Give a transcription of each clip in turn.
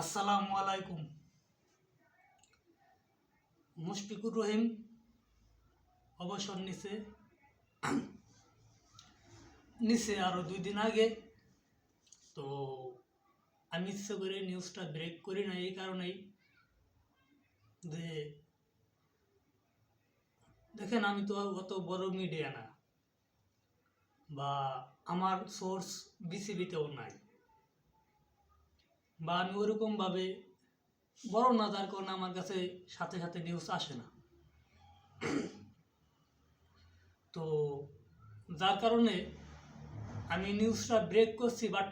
আসসালামু আলাইকুম। মুশফিকুর রহিম, অবসর নিছে। নিছে আরও দুই দিন আগে। তো আমি ইচ্ছে করে নিউজটা ব্রেক করি না এই কারণেই। যে দেখেন, আমি তো অত বড় মিডিয়া না। বা আমার সোর্স বিসিবিতেও নাই। বা আমি ওরকমভাবে বড় না, যার কারণে আমার কাছে সাথে সাথে নিউজ আসে না। তো যার কারণে আমি নিউজটা ব্রেক করছি বাট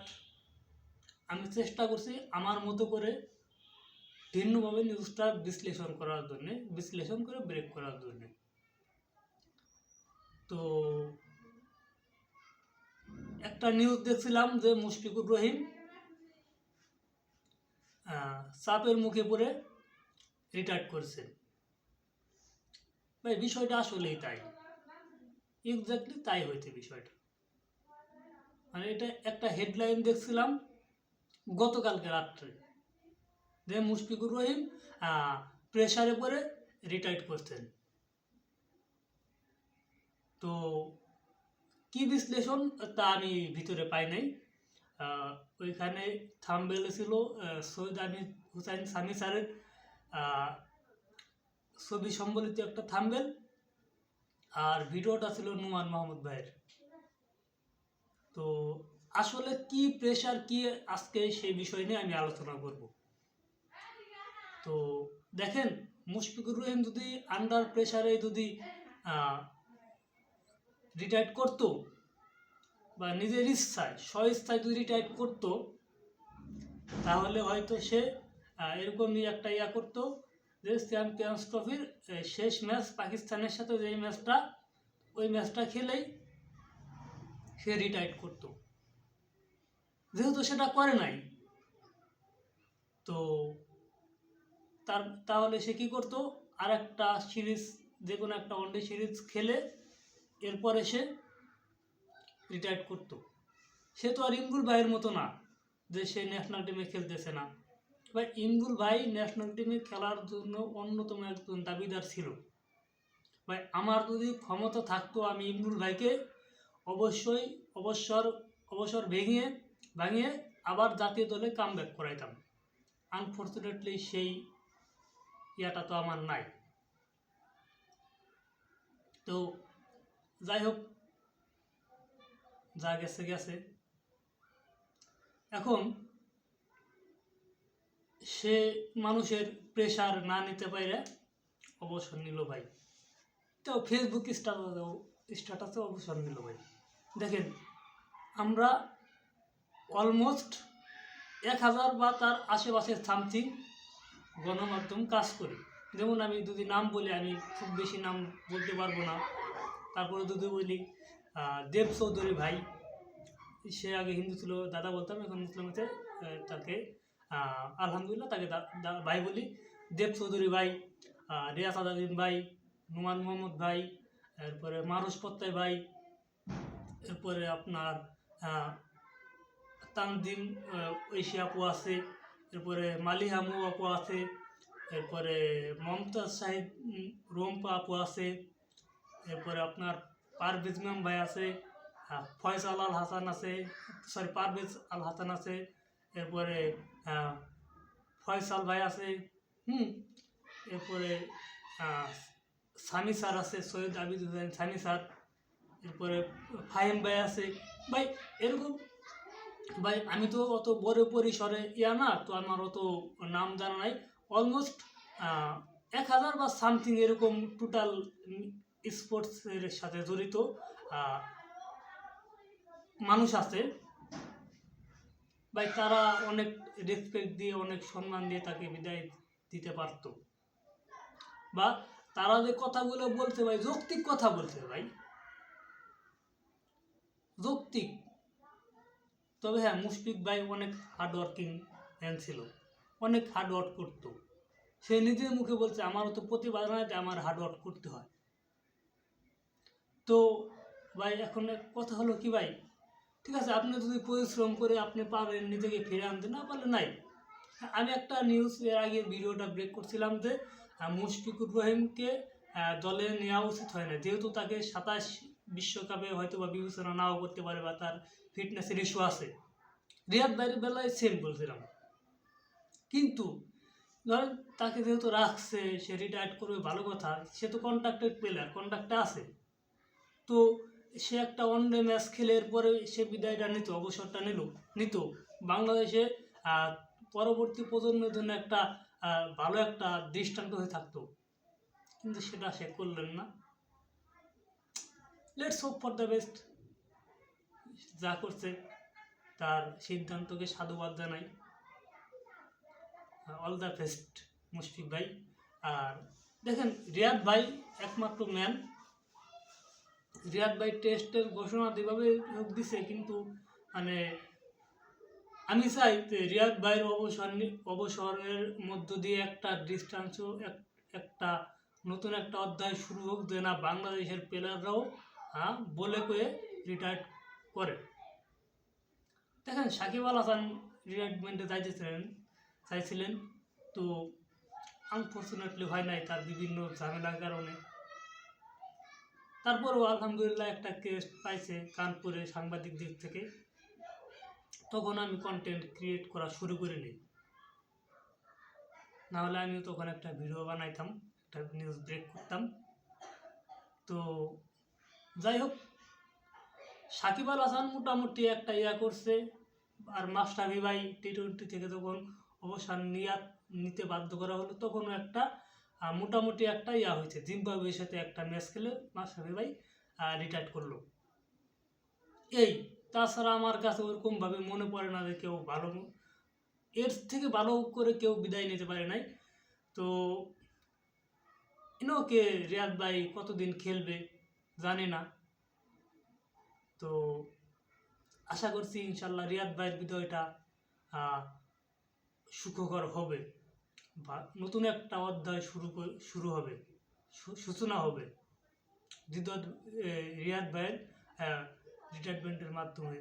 আমি চেষ্টা করছি আমার মতো করে ভিন্নভাবে নিউজটা বিশ্লেষণ করার জন্যে, বিশ্লেষণ করে ব্রেক করার জন্যে। তো একটা নিউজ দেখছিলাম যে মুশফিকুর রহিম চাপের মুখে পড়ে রিটায়ার্ড করছে। ভাই, বিষয়টা আসলেই তাই। এক্স্যাক্টলি তাই হয়েছে বিষয়টা। মানে এটা একটা হেডলাইন দেখছিলাম গতকালকে রাত্রে। যে মুশফিকুর রহিম প্রেশারে পড়ে রিটায়ার্ড করছেন। তো কি বিশ্লেষণ তা আমি ভিতরে পাই নাই। ওইখানে থামবেল ছিল সৈয়দ আমির হুসাইন সামি স্যারের ছবি সম্বলিত একটা থামবেল। আর ভিডিওটা ছিল নুমান মাহমুদ ভাইয়ের। তো আসলে কি প্রেশার কি আজকে সেই বিষয় নিয়ে আমি আলোচনা করব। তো দেখেন, মুশফিকুর রহিম যদি আন্ডার প্রেশারে যদি রিটায়ার্ড করতো বা নিজের ইচ্ছায় স্বইচ্ছায় যদি রিটায়ার্ড করতো তাহলে হয়তো সে আহ, এরকমই একটা ইয়া করতো যে চ্যাম্পিয়ন্স ট্রফির শেষ ম্যাচ পাকিস্তানের সাথে যে ম্যাচটা ওই ম্যাচটা খেলেই সে রিটায়ার্ড করতো। যেহেতু সেটা করে নাই তো তার তাহলে সে কি করতো আর একটা সিরিজ যে কোনো একটা ওয়ানডে সিরিজ খেলে এরপরে সে রিটায়ার্ড করতো। সে তো আর ইমরুল ভাইয়ের মতো না, যে সে ন্যাশনাল টিমে খেলতেছে না। বা ইমরুল ভাই ন্যাশনাল টিমে খেলার জন্য অন্যতম একজন দাবিদার ছিল। ভাই, আমার যদি ক্ষমতা থাকতো আমি ইমরুল ভাইকে অবশ্যই অবসর অবসর ভেঙে ভাঙিয়ে আবার জাতীয় দলে কাম ব্যাক করাইতাম। আনফর্চুনেটলি সেই ইয়াটা তো আমার নাই। তো যাই হোক যা গেছে গেছে। এখন সে মানুষের প্রেশার না নিতে পারে অবসর নিল ভাই। তো ফেসবুক স্ট্যাটাসেও স্ট্যাটাসে অবসর নিল ভাই। দেখেন, আমরা অলমোস্ট এক হাজার বা তার আশেপাশে সামথিং গণমাধ্যম কাজ করি। যেমন আমি যদি নাম বলি, আমি খুব বেশি নাম বলতে পারব না। তারপরে যদি বলি দেব চৌধুরী ভাই সে আগে হিন্দু ছিল দাদা বলতাম এখন মুসলিম হচ্ছে তাকে আলহামদুলিল্লাহ তাকে ভাই বলি। দেব চৌধুরী ভাই রিয়াজ আদাদিন ভাই নুমান মোহাম্মদ ভাই এরপরে মারুস পত্তাই ভাই এরপরে আপনার আহ, ঐশী আপু আছে এরপরে মালিহামু আপু আছে এরপরে মমতাজ সাহেব রোম্পা আপু আছে এরপরে আপনার পারভেজ ম্যাম ভাই আছে আহ, ফয়সাল আল হাসান আছে সরি পারভেজ আল হাসান আছে এরপরে ফয়সাল ভাই আছে হুম এরপরে সানি স্যার আছে সৈয়দ আবিদ হুসাইন সানি স্যার এরপরে ফাহিম ভাই আছে ভাই এরকম ভাই আমি তো অত বড় পরিসরে ইয়া না তো আমার অত নাম জানা নাই অলমোস্ট এক হাজার বা সামথিং এরকম টোটাল স্পোর্টসের সাথে জড়িত মানুষ আছে। ভাই, তারা অনেক রেসপেক্ট দিয়ে, অনেক সম্মান দিয়ে তাকে বিদায় দিতে পারতো। বা তারা যে কথাগুলো বলতে ভাই, যৌক্তিক কথা বলতে ভাই। যৌক্তিক। তবে হ্যাঁ মুশফিক ভাই অনেক হার্ড ওয়ার্কিং ম্যান ছিল। অনেক হার্ড ওয়ার্ক করতো। সে নিজের মুখে বলছে, আমারও তো যে আমার হার্ড ওয়ার্ক করতে হয়। তো ভাই, এখন কথা হলো কি ভাই? ঠিক আছে, আপনি যদি পরিশ্রম করে আপনি পারেন নিজেকে ফিরে আনতে, না পারলে নাই। আমি একটা নিউজ এর আগে ভিডিওটা ব্রেক করছিলাম যে মুশফিকুর রহিমকে দলে নেওয়া উচিত হয় না। যেহেতু তাকে সাতাশ বিশ্বকাপে হয়তো বা বিবেচনা নাও করতে পারে বা তার ফিটনেসের ইস্যু আছে। রিয়াদ বাইরের বেলায় সেম বলছিলাম। কিন্তু ধরেন, তাকে যেহেতু রাখছে, সে রিটায়ার্ড করবে, ভালো কথা, সে তো কন্ট্রাক্টেড প্লেয়ার কন্ট্রাক্টে আছে। তো সে একটা ওয়ানডে ম্যাচ খেলে এরপরে সে বিদায়টা নিত, অবসরটা নিল। নিত। বাংলাদেশে পরবর্তী প্রজন্মের জন্য একটা ভালো একটা দৃষ্টান্ত হয়ে থাকতো। কিন্তু সেটা সে করলেন না। Let's hope for the best যা করছে, তার সিদ্ধান্তকে সাধুবাদ জানাই। অল দ্য বেস্ট মুশফিক ভাই। আর দেখেন, রিয়াদ ভাই একমাত্র ম্যান রিয়াদ ভাই টেস্টের ঘোষণা যেভাবে দিছে, কিন্তু মানে আমি চাই যে রিয়াদ ভাইয়ের অবসর অবসরের মধ্য দিয়ে একটা ডিস্টান্স একটা নতুন একটা অধ্যায় শুরু হোক যে না বাংলাদেশের প্লেয়াররাও হ্যাঁ বলে কয়ে রিটায়ার্ড করে। দেখেন, সাকিব আল হাসান রিটায়ারমেন্টে যাইতেছিলেন চাইছিলেন তো আনফর্চুনেটলি হয় নাই, তার বিভিন্ন ঝামেলার কারণে। তারপরেও আলহামদুলিল্লাহ একটা কেস পাইছে কানপুরে সাংবাদিক দিক থেকে। তখন আমি কন্টেন্ট ক্রিয়েট করা শুরু করে নিই। নাহলে আমিও তখন একটা ভিডিও বানাইতাম, একটা নিউজ ব্রেক করতাম। তো যাই হোক, সাকিব আল হাসান মোটামুটি একটা ইয়া করছে, আর মাস্টাবি ভাই টি টোয়েন্টি থেকে যখন অবসর নিয়া নিতে বাধ্য করা হলো, তখনও একটা মোটামুটি একটা ইয়া হয়েছে। জিম্বাবুয়ের সাথে একটা ম্যাচ খেলে মাস্টাবি ভাই রিটায়ার্ড করল। এই, তাছাড়া আমার কাছে ওরকমভাবে মনে পড়ে না যে কেউ ভালো এর থেকে ভালো করে কেউ বিদায় নিতে পারে নাই। তো ইনোকে রিয়াদ ভাই কতদিন খেলবে জানি না। তো, আশা করছি ইনশাল্লাহ রিয়াদ ভাইয়ের বিদায়টা সুখকর হবে। নতুন একটা অধ্যায় শুরু শুরু হবে সূচনা হবে। হৃদয় রিয়াদ ভাইয়ের রিটায়ারমেন্টের মাধ্যমে।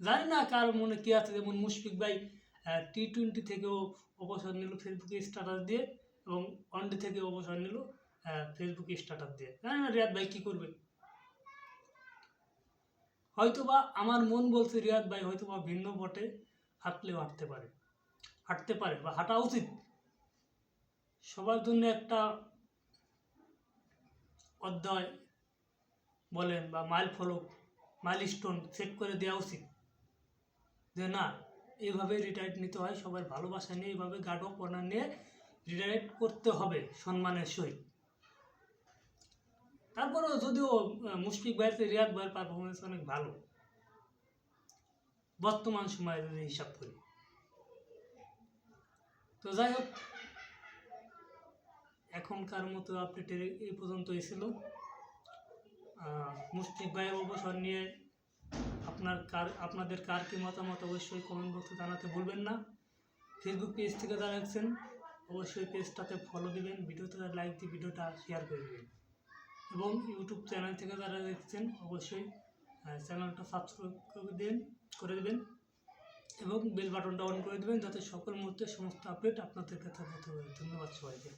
জানি না কার মনে কি আছে, যেমন মুশফিক ভাই টি টোয়েন্টি থেকেও অবসর নিল ফেসবুকে স্ট্যাটাস দিয়ে এবং ওয়ানডে থেকে অবসর নিল ফেসবুকে স্ট্যাটাস দিয়ে। জানি না রিয়াদ ভাই কী করবে। হয়তোবা আমার মন বলছে রিয়াদ ভাই হয়তোবা ভিন্ন পটে হাঁটলেও হাঁটতে পারে। হাঁটতে পারে বা হাঁটা উচিত। সবার জন্য একটা অধ্যায় বলেন বা মাইল ফলক, মাইল স্টোন সেট করে দেওয়া উচিত। যে না এইভাবে রিটায়ার্ড নিতে হয়, সবার ভালোবাসা নিয়ে এইভাবে গার্ড অফ নিয়ে রিটায়ার্ড করতে হবে সম্মানের সহিত। তারপরেও যদিও মুশফিক ভাইয়ের রিয়াদ ভাইয়ের পারফরমেন্স অনেক ভালো। বর্তমান সময়ে যদি হিসাব করি। তো যাই হোক এখনকার মতো আপডেটের এই পর্যন্ত ছিল আহ, মুশফিক ভাইয়ের অবসর নিয়ে আপনার কার আপনাদের কার কি মতামত অবশ্যই কমেন্ট বক্সে জানাতে ভুলবেন না। ফেসবুক পেজ থেকে যারা দেখছেন অবশ্যই পেজটাতে ফলো দিবেন ভিডিওতে লাইক দিয়ে ভিডিওটা শেয়ার করে দেবেন। এবং ইউটিউব চ্যানেল থেকে যারা দেখছেন অবশ্যই চ্যানেলটা সাবস্ক্রাইব করে দেন করে দেবেন। এবং বেল বাটনটা অন করে দেবেন যাতে সকল মুহূর্তে সমস্ত আপডেট আপনাদের কাছে যায়। ধন্যবাদ সবাইকে